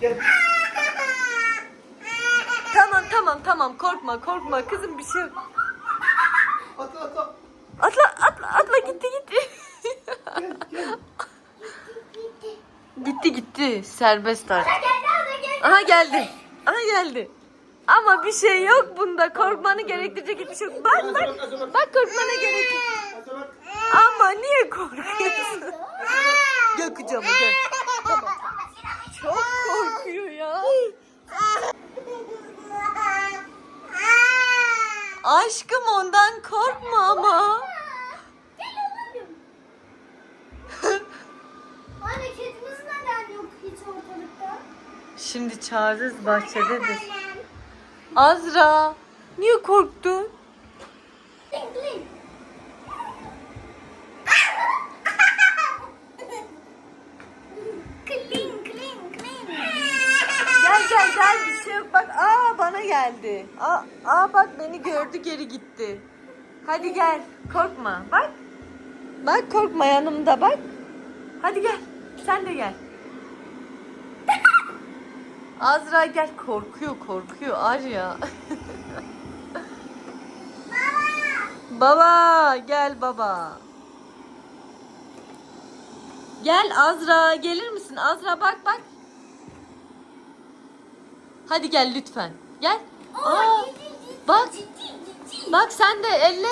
Gel. Tamam tamam tamam korkma korkma kızım bir şey yok. Atla atla. Atla atla atla gitti gitti. Gel gel. gitti gitti serbest artık. Geldi abla geldi. Aha geldi. Aha geldi. Ama bir şey yok bunda. Korkmanı gerektirecek hiçbir şey yok. Bak bak. Bak korkmana gerek yok. Ama niye korkuyorsun? Gel kucağıma gel. Aşkım ondan korkma ama. Gel oğlum. Anne kedimiz neden yok hiç ortalıkta? Şimdi çağırırız bahçededir. Azra. Niye korktun? Kling kling kling. Gel gel gel bir şey yok bak. Aa bana geldi. Aa, aa bak beni gördü geri gitti. Hadi gel korkma bak. Bak korkma yanımda bak. Hadi gel sen de gel. Azra gel korkuyor korkuyor Arya. baba gel baba. Gel Azra gelir misin? Azra bak bak. Hadi gel lütfen. Gel. Aa, bak. Bak sen de elle.